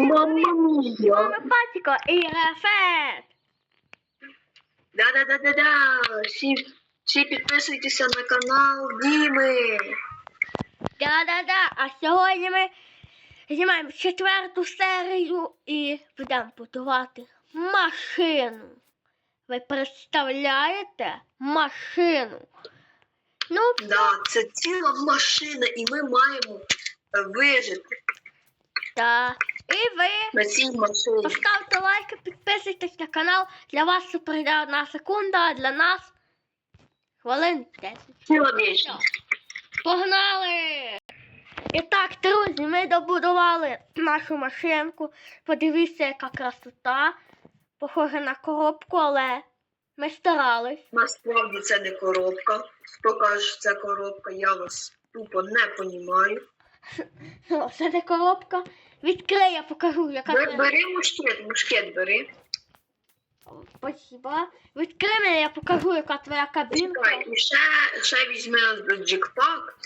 Мамма мія. Мама Патіко і Рефет. Да-да-да-да-да. Всі, всі підписуйтеся на канал Діми. Да-да-да. А сьогодні ми знімаємо четверту серію і будемо будувати машину. Ви представляєте машину? Ну, Да, це ціла машина, і ми маємо е, вижити та. І ви поставте лайки, підписуйтесь на канал. Для вас це прийде одна секунда, а для нас хвилин 10. Ціла вічність. Погнали! І так, друзі, ми добудували нашу машинку. Подивіться, яка красота. Похоже на коробку, але ми старались. Насправді це не коробка. Хто каже, що це коробка, я вас тупо не понімаю. Це не коробка. Відкрий, я покажу, яка Бе- це. Бери мушкет, мушкет бери. Спасибо. Відкрий мене, я покажу, яка твоя кабінка. Чекай, і ще, ще візьми джекпак.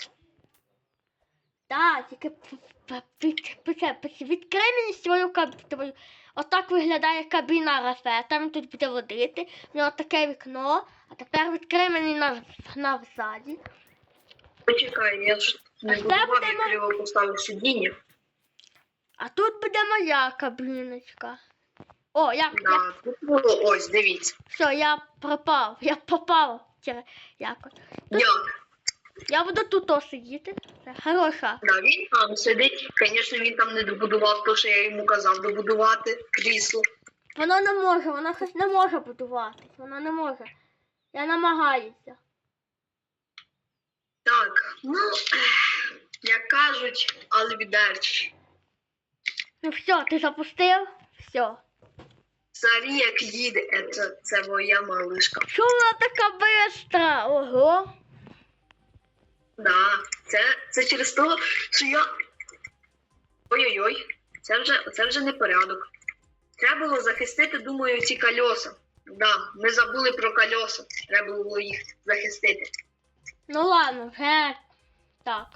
Так, тільки п- п- під- під- під- відкрий мені свою кабіну. Отак виглядає кабіна Рафета, він тут буде водити. В нього таке вікно. А тепер відкрий мені на. Почекай, я ж не А буде мо- криво поставив сидіння. А тут буде моя кабіночка. О, як я, Да, тут було ось, дивіться. все, я пропав, я попав. Якось. Тут, Як? я буду тут о сидіти. Це хороша. Да, він там сидить. Звісно, він там не добудував те, що я йому казав добудувати крісло. Воно не може, воно щось не може будуватись. Воно не може. Я намагаюся. Так, ну, як кажуть, алвідерч. Ну все, ти запустив? Все. Царі як їде, це, це моя малишка. Що вона така бистра? Ого. Да, це, це через те, що я. Ой-ой-ой, це вже, це вже не порядок. Треба було захистити, думаю, ці кольоса. Да, ми забули про кольоса. Треба було їх захистити. Ну ладно, вже так.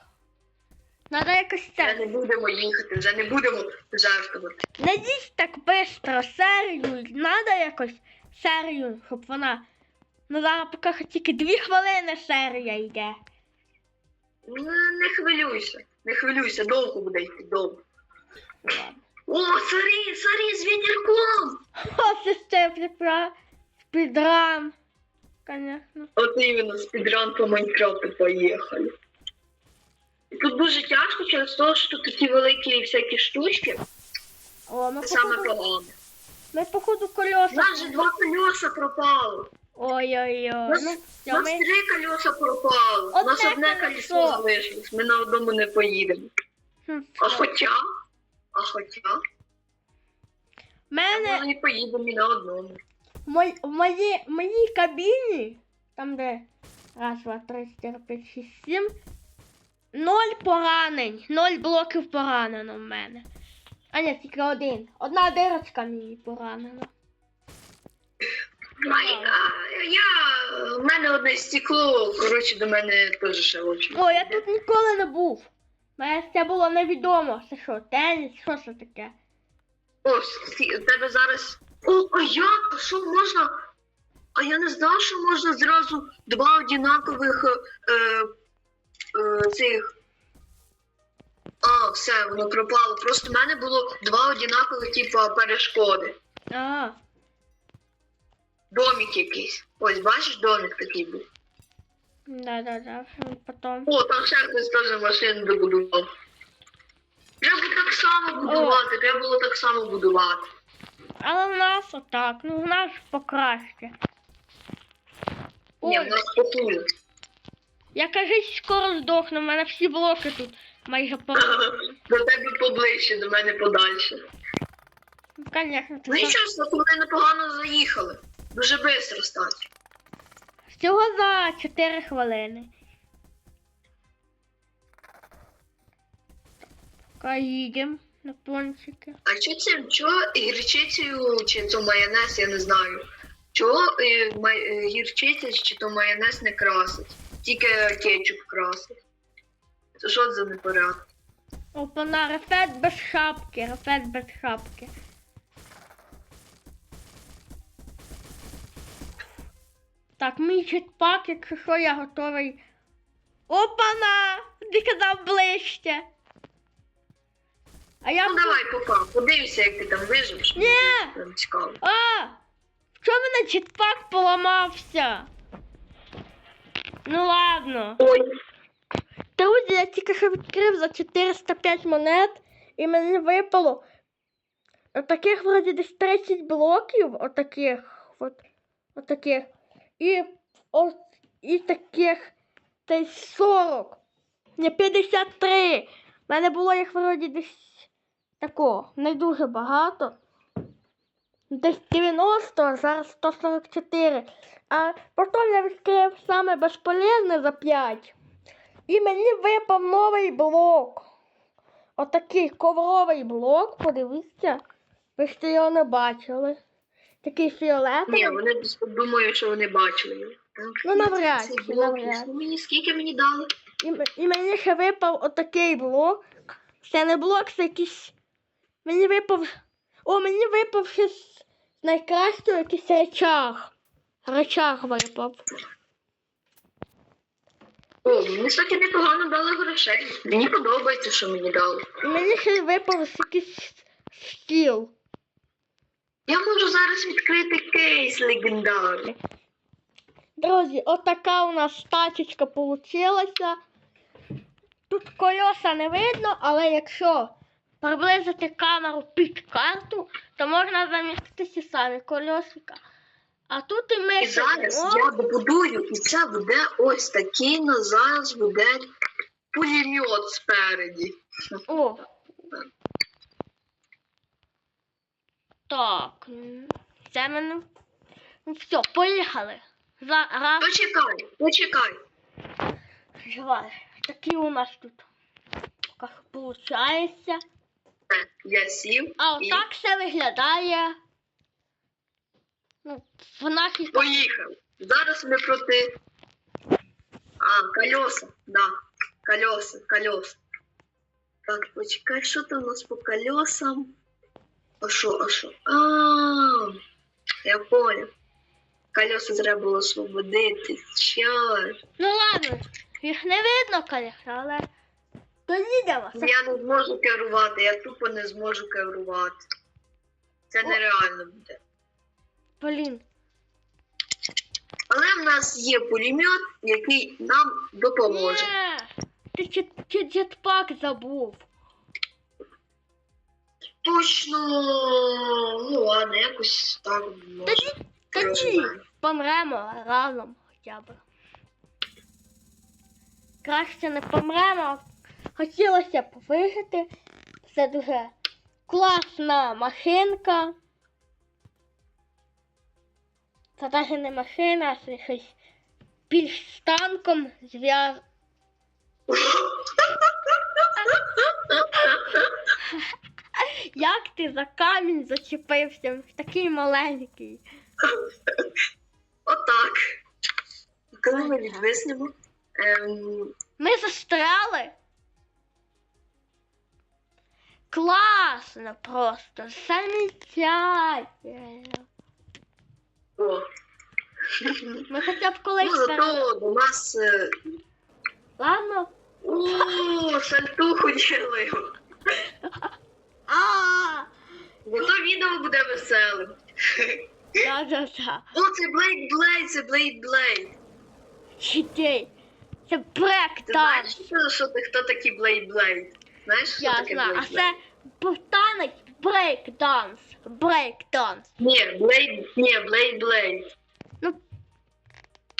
Надо якось Вже не будемо їхати, вже не будемо жертвувати. Не їсть так бистро серію. Надо якось серію, щоб вона. Ну зараз поки тільки дві хвилини серія йде. Ну, Не хвилюйся, не хвилюйся, довго буде йти, довго. Ладно. О, царі, царі з вітерком! О, це ще припра. Спідран. Конечно. От іменно спідран по Майнкрафту поїхали. Тут дуже тяжко через те, що тут такі великі всякі штучки. О, ми саме походу, погано. ми походу У нас же два колеса пропало. Ой-ой-ой. У нас, Ну, у нас ми... три колеса пропало. У нас Одне одне колесо. залишилось. Ми на одному не поїдемо. Хм, А хоча, а хоча, мене ми не поїдемо і на одному. в в моїй, в моїй кабіні, там де раз, два, три, чотири, п'ять, шість, сім, ноль поранень, ноль блоків поранено в мене. А ні, тільки один. Одна дирочка мені поранена. Я, в мене одне стекло, коротше, до мене теж ще очі. О, я тут ніколи не був. Мене це було невідомо. Це що, теніс, що це таке? О, у тебе зараз. О, а як? Що можна? А я не знав, що можна зразу два одинакових е, е, цих. А, все, воно пропало. Просто в мене було два одинакових, типу, перешкоди. А, Домик якийсь. Ось, бачиш, домик такий був. да-да-да, потім. О, там ще хтось теж машину добудував. Треба так само будувати, треба було так само будувати. Але в нас отак, ну в нас покраще. Ні, в Ой, нас похуже. Я кажись, скоро здохну, в мене всі блоки тут майже по. До тебе поближче, до мене подальше. Конечно, Ну і що, ми непогано заїхали. Дуже швидко стати. Всього за 4 хвилини. Поки їдемо на пончики. А що це, чого гірчицею чи то майонез, я не знаю. Чого е, май- е, гірчиця чи то майонез не красить? Тільки кетчуп красить. Це що за непорядок? Опана, рефет без шапки, рефет без шапки. Так, мій jetpack, якщо що, я готовий. Опана! Ти казав ближче. А я Ну давай, попа, подивися, як ти там виживеш. Ні! Прям цікаво. А! В чому мене jetpack поламався? Ну ладно. Ой, Друзі, я тільки що відкрив за 405 монет, і мені випало отаких вроді десь 30 блоків, отаких, от, отаких, і, о, і таких десь 40. Не 53. У мене було їх вроді десь тако, не дуже багато. Десь 90, а зараз 144. А потім я відкрив саме безполезне за 5. І мені випав новий блок. Отакий ковровий блок, подивіться. Ви ще його не бачили. Такий фіолетовий. ні, вони думають, що вони бачили. його. Так, Ну, навряд чи, навряд. ну, Мені скільки мені дали? І, і мені ще випав отакий блок. Це не блок, це якийсь. Мені випав. О, мені випав з найкращого якийсь речах. Речах випав. О, мені, кстати, непогано дали грошей. Мені подобається, що мені дали. Мені ще випав якийсь стіл. Я можу зараз відкрити кейс легендарний. Друзі, отака у нас тачечка получилася. Тут кольоса не видно, але якщо приблизити камеру під карту, то можна замістити самі кольосика. А тут і ми І зараз я добудую, і це буде ось такий на зараз буде пулемет спереді. О. Так. Це мене. Ну все, поїхали. Зараз. Почекай, почекай. Давай. Такі у нас тут. Получається. Я сів А і отак все виглядає. Ну, в нашій поїхав. Зараз ми проти. А, колеса, да. Колеса, колеса. Так, почекай, що там у нас по колесам? А що, а що? А, я понял. Колеса треба було освободити. Що? Ну ладно, їх не видно, конечно, але. Це- Я не зможу керувати, я тупо не зможу керувати. Це нереально буде. Блін. Але в нас є пулемет, який нам допоможе. Ні, ти джетпак забув. Точно, ну ладно, якось так може. Тоді проживемо. помремо разом хоча б. Краще не помремо. Хотілося б вижити. Це дуже класна машинка. Це навіть не машина, а це щось більш з танком зв'яз. Як ти за камінь зачепився? Такий маленький. Отак. Коли ми відвиснемо. Ем, Ми застряли. Класно просто. Замечательно. о. Ми хоча б Ну, колись. пере- зато до нас. е, Ладно. О, сальтуху ділимо. А, Зато відео буде веселим. да, да, да. О, це Блейд Блейд, це Блейд Блейд. Читей. Це брек Ти там. знаєш, що, що ти, хто такий Блейд Блейд? Знаєш, що Я таке знаю. А це танець брейк данс. Брейк данс. Ні, Блейд, ні, Блейд Блейд.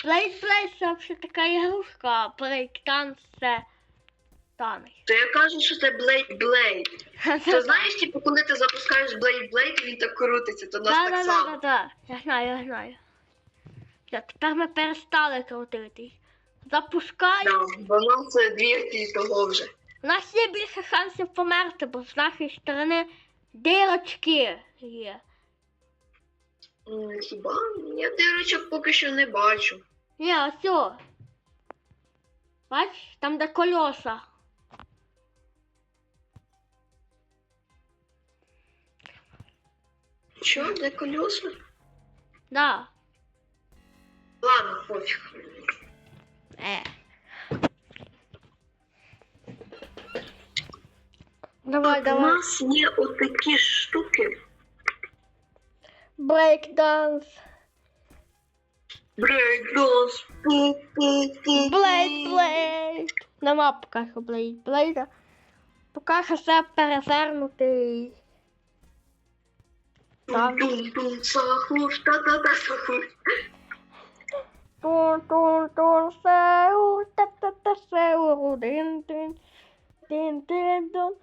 Блейк Блейк це взагалі така ігрушка, а брейк данс це танець. То я кажу, що це Блейд Блейд. Ти знаєш, типу, коли ти запускаєш Блейд Блейд, він так крутиться, то нас так само. да, да. Я знаю, я знаю. Все, тепер ми перестали крутитись. Запускай. Да, воно це двірки того вже. У нас є більше шансів померти, бо з нашої сторони дирочки є. Хіба? Я дирочок поки що не бачу. Ні, ось о. Бач, там де колеса. Що, де колеса? Да. Ладно, пофіг. Е. Давай, У давай. нас є отакі штуки. Брейкданс. Брейкданс. Блейд, блейд. Нема поки блейд, блейда. Поки все перезернутий. Так. Тум-тум, сахур, та-та-та, сахур. Тун, тун, тун, сеу, та-та-та, сеу, дин, дин, дин, дин, дин.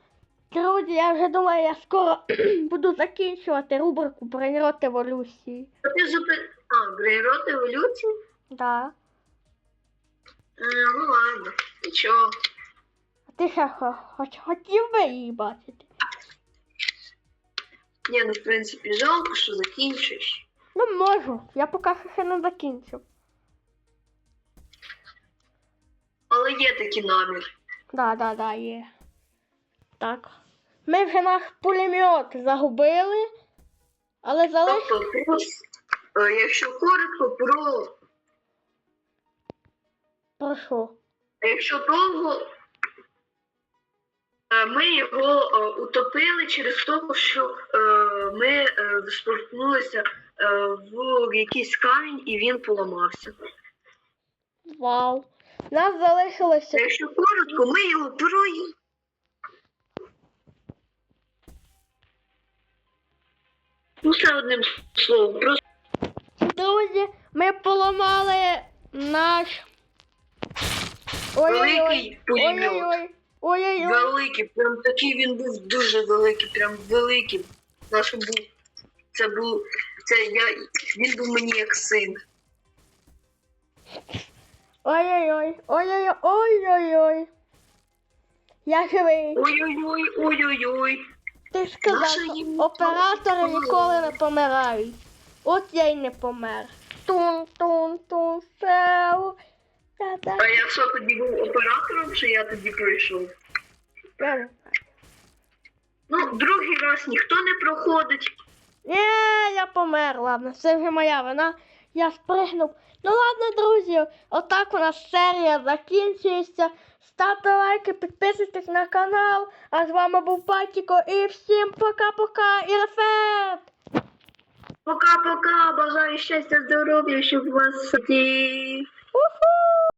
Друзі, я вже думаю, я скоро буду закінчувати рубрику Брейнрот еволюції. А ти зупи... А, Брейрот еволюції? Да. Е, Ну ладно, нічого. А ти ще хо- хоч хотів би її бачити? Ні, ну в принципі жалко, що закінчиш. Ну можу, я поки що ще не закінчив. Але є такий намір. Да, да, да, є. Так. Ми вже наш пулемет загубили, але залиш... Тобто, е, якщо коротко про Про що? Якщо довго, е, ми його е, утопили через того, що ми спорткнулися е, в якийсь камінь і він поламався. Вау. Нас залишилося. Якщо коротко, ми його прої. Ну, одним словом, просто Друзі, ми поламали наш. Великий пулемет. Ой-ой-ой. Ой-ой-ой. великий, прям такий він був дуже великий, прям великий. Наш був. Це був. Це я. Він був мені як син. Ой-ой-ой. Ой-ой-ой. Ой-ой-ой. Я живий. Ой-ой-ой, ой-ой-ой. Ти ж що їм оператори ніколи. не помирають. От я й не помер. Тун-тун-тун. Та-та. А я що тоді був оператором, чи я тоді пройшов? Я. Ну, другий раз ніхто не проходить. Ні, я помер, ладно, це вже моя вина. Я спригнув. Ну ладно, друзі, отак у нас серія закінчується. Ставте лайки, підписуйтесь на канал. А з вами був Патіко і всім пока-пока і рефет! Пока-пока, бажаю щастя, здоров'я, щоб у вас Уху!